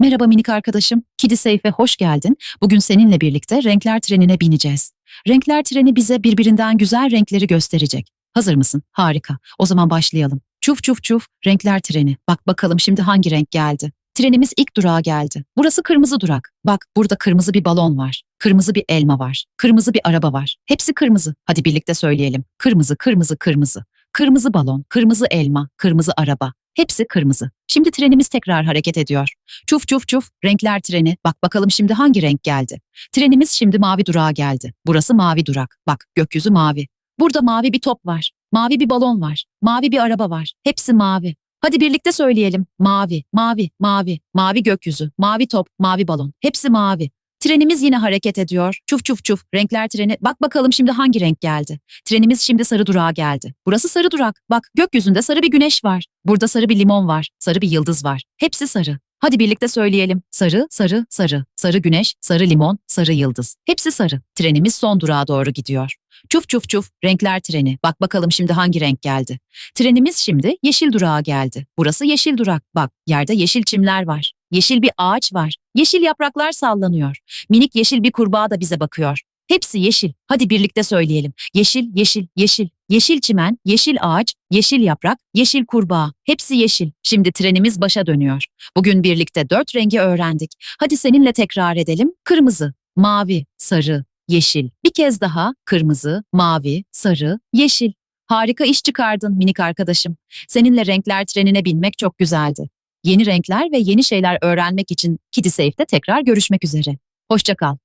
Merhaba minik arkadaşım. Kidi Seyfe hoş geldin. Bugün seninle birlikte renkler trenine bineceğiz. Renkler treni bize birbirinden güzel renkleri gösterecek. Hazır mısın? Harika. O zaman başlayalım. Çuf çuf çuf renkler treni. Bak bakalım şimdi hangi renk geldi? Trenimiz ilk durağa geldi. Burası kırmızı durak. Bak burada kırmızı bir balon var. Kırmızı bir elma var. Kırmızı bir araba var. Hepsi kırmızı. Hadi birlikte söyleyelim. Kırmızı, kırmızı, kırmızı. Kırmızı balon, kırmızı elma, kırmızı araba. Hepsi kırmızı. Şimdi trenimiz tekrar hareket ediyor. Çuf çuf çuf renkler treni. Bak bakalım şimdi hangi renk geldi? Trenimiz şimdi mavi durağa geldi. Burası mavi durak. Bak gökyüzü mavi. Burada mavi bir top var. Mavi bir balon var. Mavi bir araba var. Hepsi mavi. Hadi birlikte söyleyelim. Mavi, mavi, mavi, mavi gökyüzü, mavi top, mavi balon. Hepsi mavi. Trenimiz yine hareket ediyor. Çuf çuf çuf. Renkler treni. Bak bakalım şimdi hangi renk geldi? Trenimiz şimdi sarı durağa geldi. Burası sarı durak. Bak gökyüzünde sarı bir güneş var. Burada sarı bir limon var. Sarı bir yıldız var. Hepsi sarı. Hadi birlikte söyleyelim. Sarı, sarı, sarı. Sarı güneş, sarı limon, sarı yıldız. Hepsi sarı. Trenimiz son durağa doğru gidiyor. Çuf çuf çuf. Renkler treni. Bak bakalım şimdi hangi renk geldi? Trenimiz şimdi yeşil durağa geldi. Burası yeşil durak. Bak yerde yeşil çimler var. Yeşil bir ağaç var. Yeşil yapraklar sallanıyor. Minik yeşil bir kurbağa da bize bakıyor. Hepsi yeşil. Hadi birlikte söyleyelim. Yeşil, yeşil, yeşil. Yeşil çimen, yeşil ağaç, yeşil yaprak, yeşil kurbağa. Hepsi yeşil. Şimdi trenimiz başa dönüyor. Bugün birlikte dört rengi öğrendik. Hadi seninle tekrar edelim. Kırmızı, mavi, sarı, yeşil. Bir kez daha kırmızı, mavi, sarı, yeşil. Harika iş çıkardın minik arkadaşım. Seninle renkler trenine binmek çok güzeldi. Yeni renkler ve yeni şeyler öğrenmek için Kidi Safe'de tekrar görüşmek üzere. Hoşça kal.